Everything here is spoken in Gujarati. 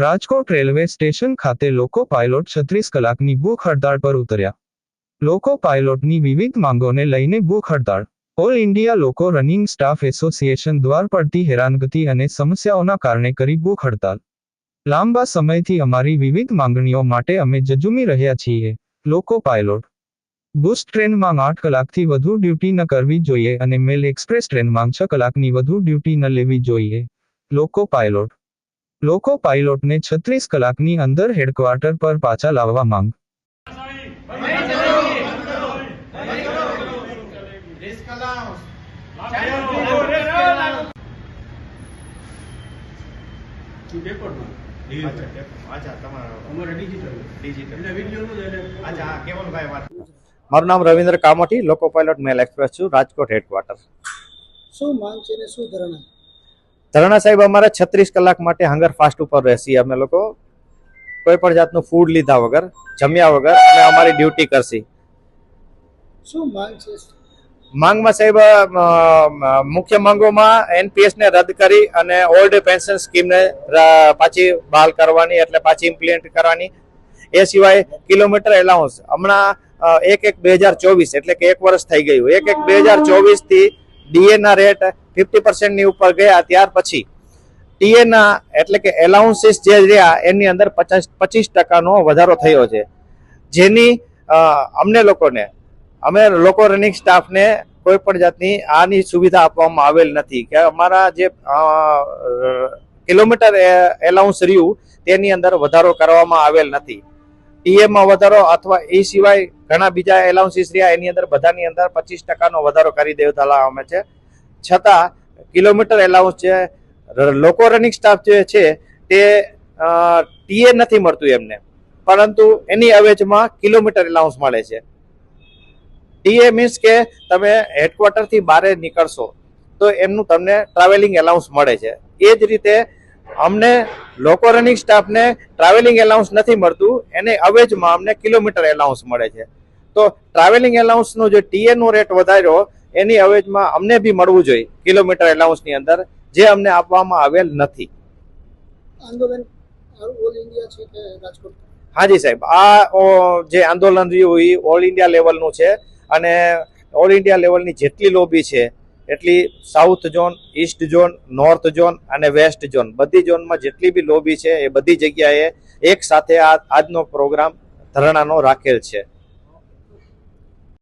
રાજકોટ રેલવે સ્ટેશન ખાતે લોકો પાયલોટ છત્રીસ કલાકની ભૂખ હડતાળ પર ઉતર્યા. લોકો પાયલોટની વિવિધ માંગોને લઈને ભૂખ હડતાળ. All India loco running staff association દ્વારા પડતી હેરાનગતિ અને સમસ્યાઓના કારણે કરી ભૂખ હડતાળ. લાંબા સમયથી અમારી વિવિધ માંગણીઓ માટે અમે જજુમી રહ્યા છીએ. લોકો પાયલોટ. બુશ ટ્રેનમાં આઠ કલાકથી વધુ ડ્યુટી ન કરવી જોઈએ અને મેલ એક્સપ્રેસ ટ્રેનમાં છ કલાકની વધુ ડ્યુટી ન લેવી જોઈએ. લોકો પાયલોટ. લોકો પાઇલોટને છત્રીસ કલાકની અંદર હેડક્વાર્ટર પર પાછા લાવવા માંગ. મારું નામ રવિન્દ્ર કામઠી લોકો પાયલોટ મેલ એક્સપ્રેસ છું રાજકોટ હેડક્વાર્ટર. શું માંગ છે ને શું ધરણા? ધરણા સાહેબ અમારે છત્રીસ કલાક માટે હંગર ફાસ્ટ ઉપર રહેશે. અમે લોકો કોઈ પણ જાતનું ફૂડ લીધા વગર જમ્યા વગર અમે અમારી ડ્યુટી કરશી. શું માંગ છે? માંગમાં સાહેબ મુખ્ય માંગોમાં એનપીએસ ને રદ કરી અને ઓલ્ડ પેન્શન સ્કીમને પાછી બહાલ કરવાની એટલે પાછી ઇમ્પ્લિમેન્ટ કરવાની. એ સિવાય કિલોમીટર એલાઉન્સ હમણાં એક એક બે હજાર ચોવીસ એટલે કે એક વર્ષ થઈ ગયું. એક એક બે હજાર ચોવીસથી ડીએ ના રેટ ફિફ્ટી પર્સન્ટની ઉપર ગયા ત્યાર પછી ટીએના એટલે કે એલાઉન્સીસ જે રહ્યા એની અંદર પચાસ, પચીસ ટકાનો વધારો થયો છે. જેની અમને લોકોને, અમે લોકો રનિંગ સ્ટાફને કોઈ પણ જાતની આની સુવિધા આપવામાં આવેલ નથી. કે અમારા જે કિલોમીટર એલાઉન્સ રહ્યું તેની અંદર વધારો કરવામાં આવેલ નથી. ટીએમાં વધારો અથવા એ સિવાય ઘણા બીજા એલાઉન્સીસ રહ્યા એની અંદર બધાની અંદર પચીસ ટકાનો વધારો કરી દેવામાં અમે છે. છતાં કિલોમીટર એલાઉન્સ છે લોકો રનિંગ સ્ટાફ જે છે, તે ટીએ નથી મળતું એમને. પરંતુ એની અવેજમાં કિલોમીટર એલાઉન્સ મળે છે. ટીએ મીન્સ કે તમે હેડક્વાર્ટરથી બહાર નીકળશો, તો એમનું તમને ટ્રાવેલિંગ એલાઉન્સ મળે છે. એ જ રીતે અમને લોકો રનિંગ સ્ટાફને ટ્રાવેલિંગ એલાઉન્સ નથી મળતું, એને અવેજમાં અમને કિલોમીટર એલાઉન્સ મળે છે. તો ટ્રાવેલિંગ એલાઉન્સનો જે ટીએનો રેટ વધાર્યો એની અવેજમાં અમને બી મળવું જોઈએ કિલોમીટર એલાઉન્સની અંદર જે અમને આપવામાં આવેલ નથી. આંદોલન ઓલ ઇન્ડિયા છે કે રાજકોટ? હાજી સાહેબ આ જે આંદોલન રહ્યું એ ઓલ ઇન્ડિયા લેવલનું છે અને ઓલ ઇન્ડિયા લેવલની જેટલી લોબી છે એટલી south zone east zone north zone અને વેસ્ટ ઝોન બધી ઝોનમાં જેટલી બી લોબી છે એ બધી જગ્યાએ એક સાથે આ આજનો પ્રોગ્રામ ધરણાનો રાખેલ છે.